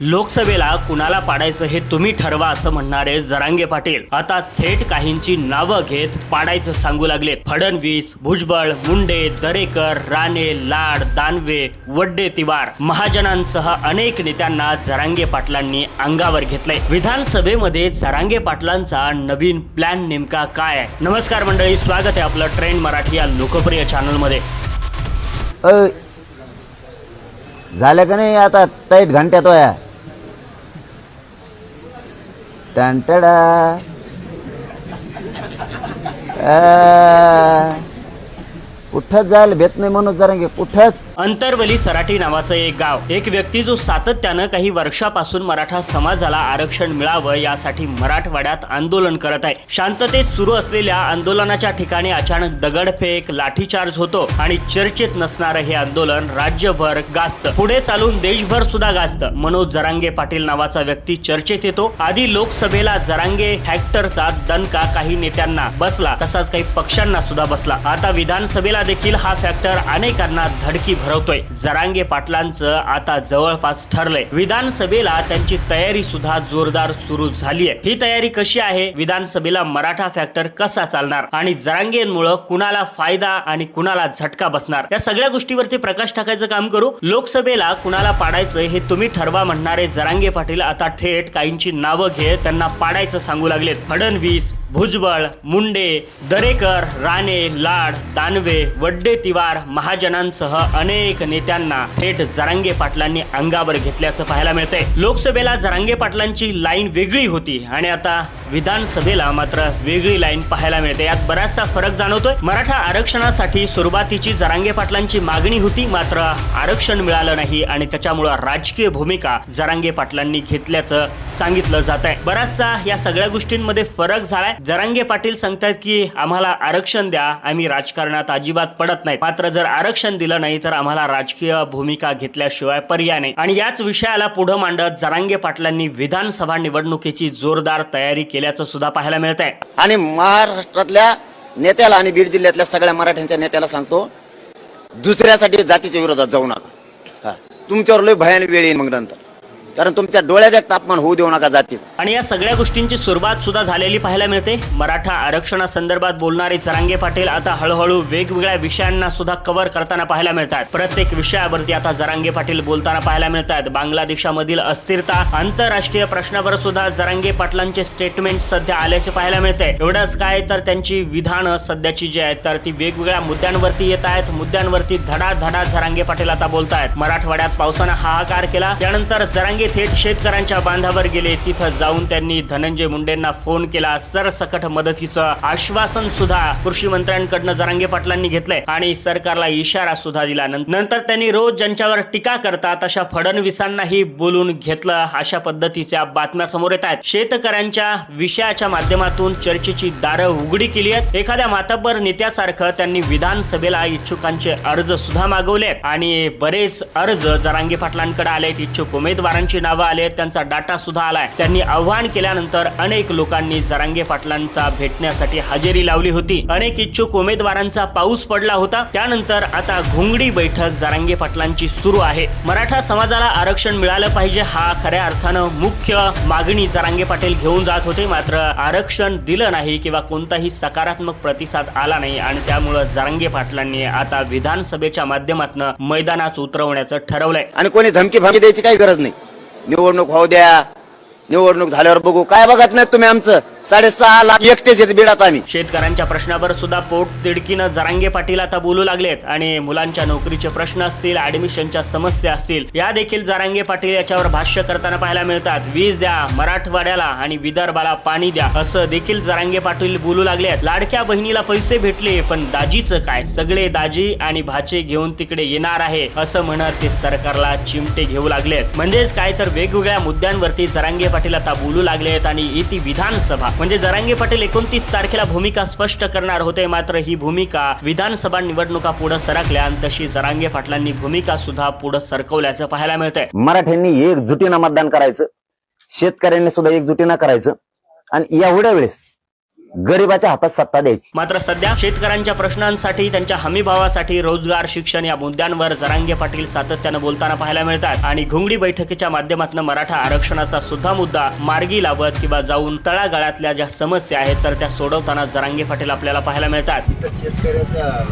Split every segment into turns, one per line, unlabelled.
लोकसभेला कुणाला पाडायचं हे तुम्ही ठरवा असं म्हणणारे जरांगे पाटील. आता थेट काहींची नावं घेत पाडायचं सांगू लागले फडणवीस भुजबळ मुंडे दरेकर राणे लाड दानवे वड्डे तिवार महाजनांसह अनेक नेत्यांना जरांगे पाटलांनी अंगावर घेतलंय. विधानसभेमध्ये जरांगे पाटलांचा नवीन प्लॅन नेमका काय आहे? नमस्कार मंडळी स्वागत आहे आपलं ट्रेंड मराठी या लोकप्रिय चॅनलमध्ये
अय झालं का नाही आता? तैत घंट्यात वया टंटडा कुठंच जायला भेट नाही म्हणून जरा कुठंच.
अंतरवली सराठी नावाचं एक गाव. एक व्यक्ती जो सातत्यानं काही वर्षापासून मराठा समाजाला आरक्षण मिळावं यासाठी मराठवाड्यात आंदोलन करत आहे. शांततेत सुरू असलेल्या आंदोलनाच्या ठिकाणी अचानक दगडफेक लाठीचार्ज होतो आणि चर्चेत नसणारं हे आंदोलन राज्यभर गाजतं. पुढे चालून देशभर सुद्धा गाजतं. मनोज जरांगे पाटील नावाचा व्यक्ती चर्चेत येतो. आधी लोकसभेला जरांगे हॅक्टरचा दणका काही नेत्यांना बसला तसाच काही पक्षांना सुद्धा बसला. आता विधानसभेला देखील हा फॅक्टर अनेकांना धडकी भर ठरवतोय. जरांगे पाटलांचं आता जवळपास ठरलंय. विधानसभेला त्यांची तयारी सुद्धा जोरदार सुरू झाली आहे ही तयारी कशी आहे? विधानसभेला मराठा फॅक्टर कसा चालणार? आणि जरांगेंमुळं कुणाला फायदा आणि कुणाला झटका बसणार? या सगळ्या गोष्टीवरती प्रकाश टाकायचं काम करू. लोकसभेला कुणाला पाडायचं हे तुम्ही ठरवा म्हणणारे जरांगे पाटील आता थेट काहींची नावं घेत त्यांना पाडायचं सांगू लागलेत. फडणवीस भुजबळ मुंडे दरेकर राणे लाड दानवे वड्डे तिवार महाजनांसह अनेक नेत्यांना थेट जरांगे पाटलांनी अंगावर घेतल्याचं पाहायला मिळतंय. लोकसभेला जरांगे पाटलांची लाईन वेगळी होती आणि आता विधानसभेला मात्र वेगळी लाईन पाहायला मिळते. यात बराचसा फरक जाणवतोय. मराठा आरक्षणासाठी सुरुवातीची जरांगे पाटलांची मागणी होती मात्र आरक्षण मिळालं नाही आणि त्याच्यामुळं राजकीय भूमिका जरांगे पाटलांनी घेतल्याचं सांगितलं जात आहे बराचसा या सगळ्या गोष्टींमध्ये फरक झालाय. जरांगे पाटील सांगतात की आम्हाला आरक्षण द्या आम्ही राजकारणात अजिबात पडत नाही. मात्र जर आरक्षण दिलं नाही तर आम्हाला राजकीय भूमिका घेतल्याशिवाय पर्याय नाही. आणि याच विषयाला पुढे मांडत जरांगे पाटलांनी विधानसभा निवडणुकीची जोरदार तयारी केल्याचं सुद्धा पाहायला मिळत आहे
आणि महाराष्ट्रातल्या नेत्याला आणि बीड जिल्ह्यातल्या सगळ्या मराठ्यांच्या नेत्याला सांगतो दुसऱ्यासाठी जातीच्या विरोधात जाऊ नका. तुमच्यावर लय भयान वेळ येईल मग नंतर. कारण तुमच्या डोळ्यात एक तापमान होऊ देऊ नका जातीच
आणि या सगळ्या गोष्टींची सुरुवात सुद्धा झालेली पाहायला मिळते. मराठा आरक्षणासंदर्भात बोलणारे जरांगे पाटील आता हळूहळू वेगवेगळ्या विषयांना सुद्धा कव्हर करताना पाहायला मिळतात. प्रत्येक विषयावरती आता जरांगे पाटील बोलताना पाहायला मिळतात. बांगलादेशामधील अस्थिरता आंतरराष्ट्रीय प्रश्नावर सुद्धा जरांगे पाटलांचे स्टेटमेंट सध्या आल्याचे पाहायला मिळते. एवढंच काय तर त्यांची विधानं सध्याची जी आहेत तर ती वेगवेगळ्या मुद्द्यांवरती येत आहेत. मुद्द्यांवरती धडाधडा जरांगे पाटील आता बोलतायत. मराठवाड्यात पावसानं हाहाकार केला. त्यानंतर जरांगे थेट शेतकऱ्यांच्या बांधावर गेले. तिथं जाऊन त्यांनी धनंजय मुंडेंना फोन केला. सरसकट मदतीचं आश्वासन सुद्धा कृषी मंत्र्यांकडनं जरांगे पाटलांनी घेतलंय आणि सरकारला इशारा सुद्धा दिला. नंतर त्यांनी रोज ज्यांच्यावर टीका करतात अशा फडणवीसांनाही बोलून घेतलं. अशा पद्धतीच्या बातम्या समोर येत आहेत. शेतकऱ्यांच्या विषयाच्या माध्यमातून चर्चेची दारं उघडी केली आहेत. एखाद्या मातब्बर नेत्यासारखं त्यांनी विधानसभेला इच्छुकांचे अर्ज सुद्धा मागवले आणि बरेच अर्ज जरांगे पाटलांकडे आलेत. इच्छुक उमेदवारांचे नावं आले त्यांचा डाटा सुद्धा आलाय. त्यांनी आव्हान केल्यानंतर अनेक लोकांनी जरांगे पाटलांचा भेटण्यासाठी हजेरी लावली होती. अनेक इच्छुक उमेदवारांचा पाऊस पडला होता. त्यानंतर आता घोंगडी बैठक जरांगे पाटलांची सुरू आहे. मराठा समाजाला आरक्षण मिळालं पाहिजे हा खऱ्या अर्थानं मुख्य मागणी जरांगे पाटील घेऊन जात होते. मात्र आरक्षण दिलं नाही किंवा कोणताही सकारात्मक प्रतिसाद आला नाही आणि त्यामुळं जरांगे पाटलांनी आता विधानसभेच्या माध्यमातून मैदानात उतरवण्याचं ठरवलंय.
आणि कोणी धमकी भामकी द्यायची काही गरज नाही. निवडणूक होऊ द्या. निवडणूक झाल्यावर बघू. काय बघत नाहीत तुम्ही आमचं? साडेसहा लाख एकटेच येत बिडात आम्ही.
शेतकऱ्यांच्या प्रश्नावर सुद्धा पोट तिडकीनं जरांगे पाटील आता बोलू लागलेत आणि मुलांच्या नोकरीचे प्रश्न असतील ऍडमिशनच्या समस्या असतील या देखील जरांगे पाटील याच्यावर भाष्य करताना पाहायला मिळतात. वीज द्या मराठवाड्याला आणि विदर्भाला पाणी द्या असं देखील जरांगे पाटील बोलू लागलेत. लाडक्या बहिणीला पैसे भेटले पण दाजीचं काय? सगळे दाजी आणि भाचे घेऊन तिकडे येणार आहे असं म्हणत ते सरकारला चिमटे घेऊ लागलेत. म्हणजेच काय तर वेगवेगळ्या मुद्द्यांवरती जरांगे पाटील आता बोलू लागलेत आणि येती विधानसभा. म्हणजे जरांगे पाटील एकोणतीस तारखेला भूमिका स्पष्ट करणार होते मात्र ही भूमिका विधानसभा निवडणुका पुढे सरकल्या आणि तशी जरांगे पाटलांनी भूमिका सुद्धा पुढे सरकवल्याचं पाहायला मिळतंय.
मराठ्यांनी एकजुटीनं मतदान करायचं शेतकऱ्यांनी सुद्धा एकजुटीनं करायचं आणि एवढ्या वेळेस गरिबाच्या हातात सत्ता द्यायची.
मात्र सध्या शेतकऱ्यांच्या प्रश्नांसाठी त्यांच्या हमीभावासाठी रोजगार शिक्षण या मुद्द्यांवर जरांगे पाटील सातत्यानं बोलताना पाहायला मिळतात. आणि घोंगडी बैठकीच्या माध्यमातून मराठा आरक्षणाचा सुद्धा मुद्दा मार्गी लावत किंवा जाऊन तळागाळातल्या ज्या समस्या आहेत तर त्या सोडवताना जरांगे पाटील आपल्याला पाहायला मिळतात.
शेतकऱ्याचा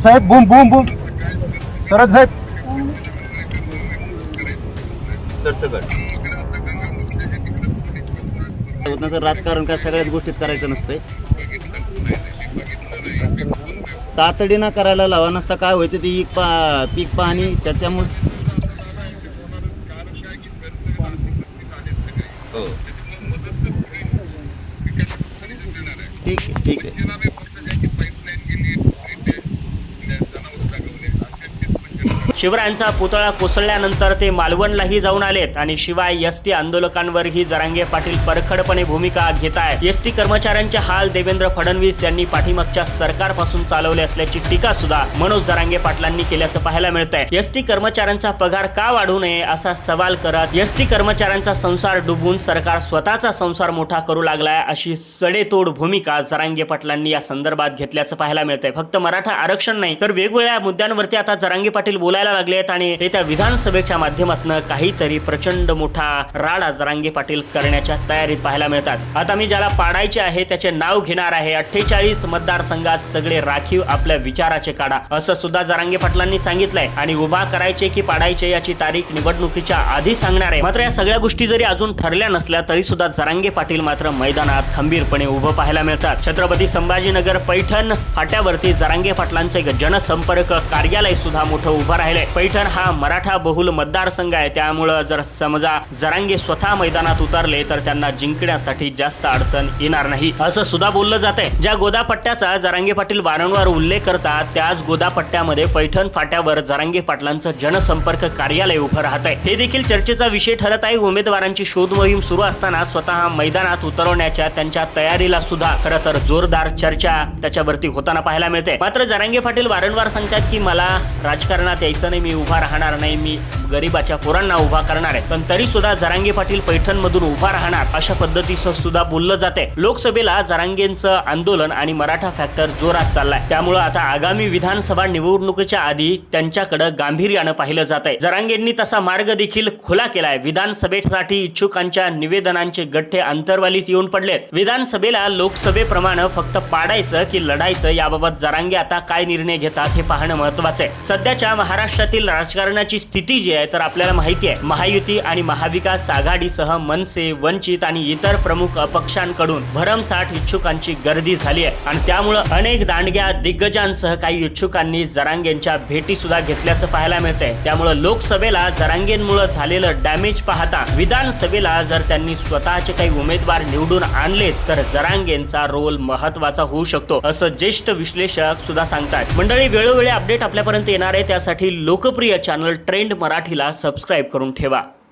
साहेब बूम बूम बूम. सरद साहेब.
राजकारण काय सगळ्याच गोष्टीत करायचं नसतंय. तातडीनं करायला लावा नसता काय व्हायचं ते पीक पा पीक पाहणी त्याच्यामुळे
शिवरायांचा पुतळा कोसळल्यानंतर ते मालवणलाही जाऊन आलेत आणि शिवाय एस टी आंदोलकांवरही जरांगे पाटील परखडपणे भूमिका घेत आहेत. एस टी कर्मचाऱ्यांचे हाल देवेंद्र फडणवीस यांनी पाठीमागच्या सरकारपासून चालवले असल्याची टीका सुद्धा मनोज जरांगे पाटलांनी केल्याचं पाहायला मिळतंय. एस टी कर्मचाऱ्यांचा पगार का वाढू नये असा सवाल करत एस टी कर्मचाऱ्यांचा संसार डुबून सरकार स्वतःचा संसार मोठा करू लागलाय अशी सडेतोड भूमिका जरांगे पाटलांनी या संदर्भात घेतल्याचं पाहायला मिळतंय. फक्त मराठा आरक्षण नाही तर वेगवेगळ्या मुद्द्यांवरती आता जरांगे पाटील बोलायला लागले आहेत आणि ते त्या विधानसभेच्या माध्यमातून काहीतरी प्रचंड मोठा राडा जरांगे पाटील करण्याच्या तयारीत पाहायला मिळतात. आता मी ज्याला पाडायचे आहे त्याचे नाव घेणार आहे अठ्ठेचाळीस मतदारसंघात सगळे राखीव आपल्या विचाराचे काढा असं सुद्धा जरांगे पाटलांनी सांगितलंय. आणि उभा करायचे की पाडायचे याची तारीख निवडणुकीच्या आधी सांगणार आहे. मात्र या सगळ्या गोष्टी जरी अजून ठरल्या नसल्या तरी सुद्धा जरांगे पाटील मात्र मैदानात खंबीरपणे उभं पाहायला मिळतात. छत्रपती संभाजीनगर पैठण फाट्यावरती जरांगे पाटलांचे जनसंपर्क कार्यालय सुद्धा मोठं उभं राहिलंय. पैठण हा मराठा बहुल मतदारसंघ आहे. त्यामुळं जर समजा जरांगे स्वतः मैदानात उतरले तर त्यांना जिंकण्यासाठी जास्त अडचण येणार नाही असं सुद्धा बोललं जात आहे ज्या गोदापट्ट्याचा जरांगे पाटील वारंवार उल्लेख करतात त्याच गोदापट्ट्यामध्ये पैठण फाट्यावर जरांगे पाटलांचं जनसंपर्क कार्यालय उभं राहत आहे हे देखील चर्चेचा विषय ठरत आहे. उमेदवारांची शोध मोहीम सुरू असताना स्वतः मैदानात उतरवण्याच्या त्यांच्या तयारीला सुद्धा खरं तर जोरदार चर्चा त्याच्यावरती होताना पाहायला मिळते मात्र जरांगे पाटील वारंवार सांगतात की मला राजकारणात यायचं नाही मी उभा राहणार नाही मी गरीबाच्या पोरांना उभा करणार आहे पण तरी सुद्धा जरांगे पाटील पैठण मधून उभा राहणार अशा पद्धतीचं सुद्धा बोललं जाते लोकसभेला जरांगेंचं आंदोलन आणि मराठा फॅक्टर जोरात चाललाय. त्यामुळं आता आगामी विधानसभा निवडणुकीच्या आधी त्यांच्याकडे गांभीर्यानं पाहिलं जात आहे जरांगेंनी तसा मार्ग देखील खुला केलाय. विधानसभेसाठी इच्छुकांच्या निवेदनांचे गठ्ठे अंतर्वालीत येऊन पडलेत. विधानसभेला लोकसभेप्रमाणे फक्त पाडायचं की लढायचं याबाबत जरांगे आता काय निर्णय घेतात हे पाहणं महत्वाचं आहे. सध्याच्या महाराष्ट्रातील राजकारणाची स्थिती जी आहे तर आपल्याला माहिती आहे महायुती आणि महाविकास आघाडीसह मनसे वंचित आणि इतर प्रमुख अपक्षांकडून भरमसाठ इच्छुकांची गर्दी झाली आहे. आणि त्यामुळं अनेक दांडग्या दिग्गजांसह काही इच्छुकांनी जरांगेंच्या भेटी सुद्धा घेतल्याचं पाहायला मिळतंय. त्यामुळं लोकसभेला जरांगेंमुळे झालेलं डॅमेज पाहता विधानसभेला जर त्यांनी स्वतःचे काही उमेदवार निवडून आणलेत तर जरांगेंचा रोल महत्त्वाचा होऊ शकतो असं ज्येष्ठ विश्लेषक सुद्धा सांगतात मंडळी वेळोवेळी अपडेट आपल्यापर्यंत येणार आहे. त्यासाठी लोकप्रिय चॅनल ट्रेंड मराठी मराठीला सबस्क्राईब करून ठेवा.